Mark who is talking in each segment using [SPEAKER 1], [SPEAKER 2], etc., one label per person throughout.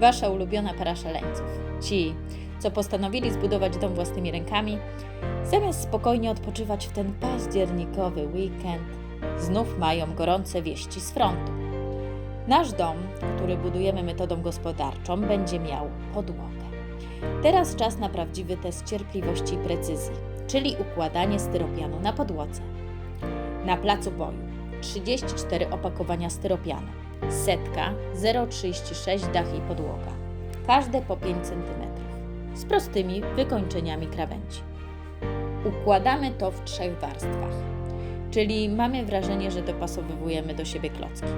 [SPEAKER 1] Wasza ulubiona para szaleńców. Ci, co postanowili zbudować dom własnymi rękami, zamiast spokojnie odpoczywać w ten październikowy weekend, znów mają gorące wieści z frontu. Nasz dom, który budujemy metodą gospodarczą, będzie miał podłogę. Teraz czas na prawdziwy test cierpliwości i precyzji, czyli układanie styropianu na podłodze. Na placu boju 34 opakowania styropianu, setka 0,36 dach i podłoga, każde po 5 cm, z prostymi wykończeniami krawędzi. Układamy to w trzech warstwach, czyli mamy wrażenie, że dopasowujemy do siebie klocki.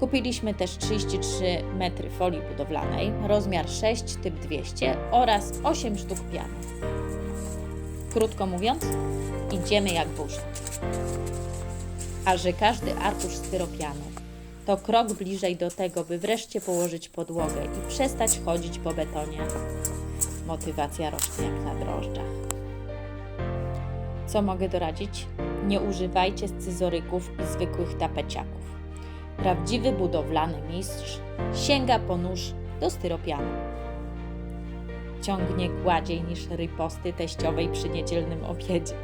[SPEAKER 1] Kupiliśmy też 33 metry folii budowlanej, rozmiar 6 typ 200 oraz 8 sztuk piany. Krótko mówiąc, idziemy jak burza. A że każdy arkusz styropianu to krok bliżej do tego, by wreszcie położyć podłogę i przestać chodzić po betonie, motywacja rośnie jak na drożdżach. Co mogę doradzić? Nie używajcie scyzoryków i zwykłych tapeciaków. Prawdziwy budowlany mistrz sięga po nóż do styropianu. Ciągnie gładziej niż riposty teściowej przy niedzielnym obiedzie.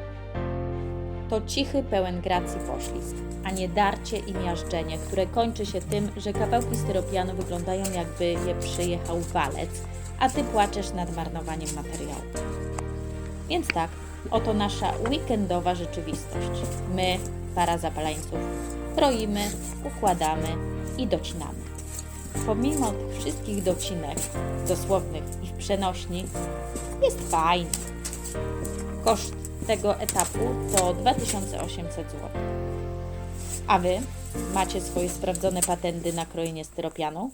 [SPEAKER 1] To cichy, pełen gracji poślizg, a nie darcie i miażdżenie, które kończy się tym, że kawałki styropianu wyglądają jakby je przyjechał walec, a ty płaczesz nad marnowaniem materiału. Więc tak, oto nasza weekendowa rzeczywistość. My, para zapaleńców, kroimy, układamy i docinamy. Pomimo tych wszystkich docinek, dosłownych i w przenośni, jest fajnie. Koszt tego etapu to 2800 zł. A Wy macie swoje sprawdzone patenty na krojenie styropianu?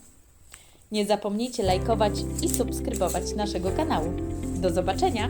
[SPEAKER 1] Nie zapomnijcie lajkować i subskrybować naszego kanału. Do zobaczenia!